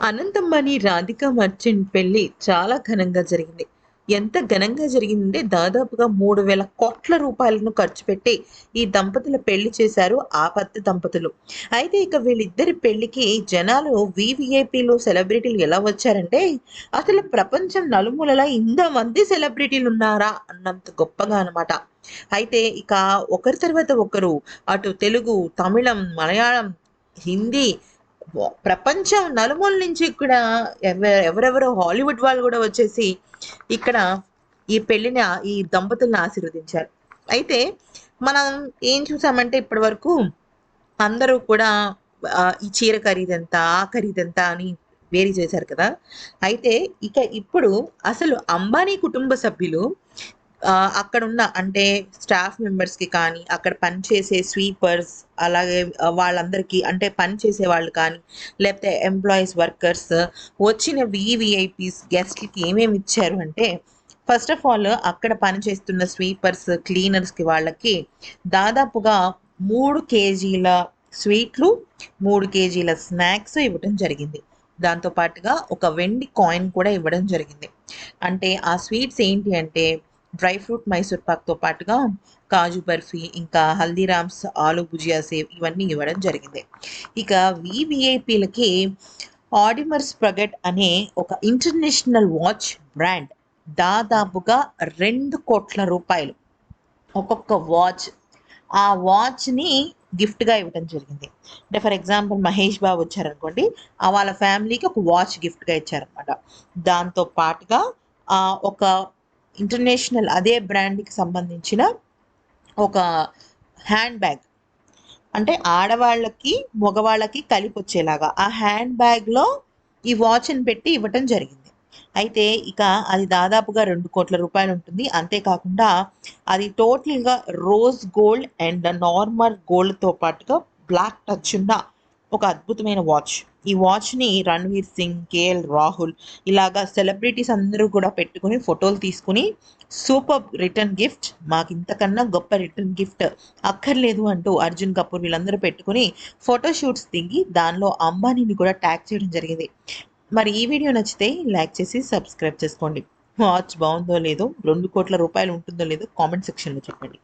అనంతమ్మని Radhika merchant పెళ్ళి చాలా ఘనంగా జరిగింది. ఎంత ఘనంగా జరిగిందంటే దాదాపుగా మూడు వేల కోట్ల రూపాయలను ఖర్చు పెట్టి ఈ దంపతుల పెళ్ళి చేశారు ఆ పత్తి దంపతులు. అయితే ఇక వీళ్ళిద్దరి పెళ్ళికి జనాలు వివిఐపీలు సెలబ్రిటీలు ఎలా వచ్చారంటే అసలు ప్రపంచం నలుమూలలా ఇంతమంది సెలబ్రిటీలు ఉన్నారా అన్నంత గొప్పగా అనమాట అయితే ఇక ఒకరి తర్వాత ఒకరు అటు తెలుగు తమిళం మలయాళం హిందీ ప్రపంచం నలుమూల నుంచి ఇక్కడ ఎవ- ఎవరెవరో హాలీవుడ్ వాళ్ళు కూడా వచ్చేసి ఇక్కడ ఈ పెళ్ళిని ఈ దంపతుల్ని ఆశీర్వదించారు. అయితే మనం ఏం చూసామంటే ఇప్పటి వరకు అందరూ కూడా ఈ చీర ఖరీదెంత ఆ ఖరీదెంత అని వేరీ చేశారు కదా. అయితే ఇక ఇప్పుడు అసలు అంబానీ కుటుంబ సభ్యులు అక్కడున్న అక్కడ ఉన్న అంటే స్టాఫ్ మెంబర్స్కి కానీ అక్కడ పనిచేసే స్వీపర్స్ అలాగే వాళ్ళందరికీ అంటే పని చేసే వాళ్ళు కానీ లేకపోతే ఎంప్లాయీస్ వర్కర్స్ వచ్చిన వివిఐపీస్ గెస్ట్లకి ఏమేమి ఇచ్చారు అంటే ఫస్ట్ ఆఫ్ ఆల్ అక్కడ పనిచేస్తున్న స్వీపర్స్ క్లీనర్స్కి వాళ్ళకి దాదాపుగా మూడు కేజీల స్వీట్లు మూడు కేజీల స్నాక్స్ ఇవ్వటం జరిగింది. దాంతో పాటుగా ఒక వెండి కాయిన్ కూడా ఇవ్వడం జరిగింది. అంటే ఆ స్వీట్స్ ఏంటి అంటే డ్రై ఫ్రూట్ మైసూర్ పాక్తో పాటుగా కాజు బర్ఫీ ఇంకా హల్దీరామ్స్ ఆలు భుజియా సేవ్ ఇవన్నీ ఇవ్వడం జరిగింది. ఇక వివిఐపీలకి ఆడిమర్స్ ప్రగట్ అనే ఒక ఇంటర్నేషనల్ వాచ్ బ్రాండ్ దాదాపుగా రెండు కోట్ల రూపాయలు ఒక్కొక్క వాచ్. ఆ వాచ్ని గిఫ్ట్గా ఇవ్వడం జరిగింది. అంటే ఫర్ ఎగ్జాంపుల్ మహేష్ బాబు వచ్చారనుకోండి వాళ్ళ ఫ్యామిలీకి ఒక వాచ్ గిఫ్ట్గా ఇచ్చారనమాట దాంతో పాటుగా ఆ, ఒక ఇంటర్నేషనల్ అదే బ్రాండ్కి సంబంధించిన ఒక హ్యాండ్ బ్యాగ్ అంటే ఆడవాళ్ళకి మగవాళ్ళకి కలిపి వచ్చేలాగా ఆ హ్యాండ్ బ్యాగ్లో ఈ వాచ్ని పెట్టి ఇవ్వటం జరిగింది. అయితే ఇక అది దాదాపుగా రెండు కోట్ల రూపాయలు ఉంటుంది. అంతేకాకుండా అది టోటల్గా రోజ్ గోల్డ్ అండ్ నార్మల్ గోల్డ్తో పాటుగా బ్లాక్ టచ్ ఉన్న ఒక అద్భుతమైన వాచ్. ఈ వాచ్ని రణ్వీర్ సింగ్ కేఎల్ రాహుల్ ఇలాగా సెలబ్రిటీస్ అందరూ కూడా పెట్టుకుని ఫోటోలు తీసుకుని సూపర్ రిటర్న్ గిఫ్ట్ మాకు ఇంతకన్నా గొప్ప రిటర్న్ గిఫ్ట్ అక్కర్లేదు అంటూ అర్జున్ కపూర్ వీళ్ళందరూ పెట్టుకుని ఫోటోషూట్స్ దిగి దానిలో అంబానీని కూడా ట్యాగ్ చేయడం జరిగింది. మరి ఈ వీడియో నచ్చితే లైక్ చేసి సబ్స్క్రైబ్ చేసుకోండి. వాచ్ బాగుందో లేదో రెండు కోట్ల రూపాయలు ఉంటుందో లేదో కామెంట్ సెక్షన్లో చెప్పండి.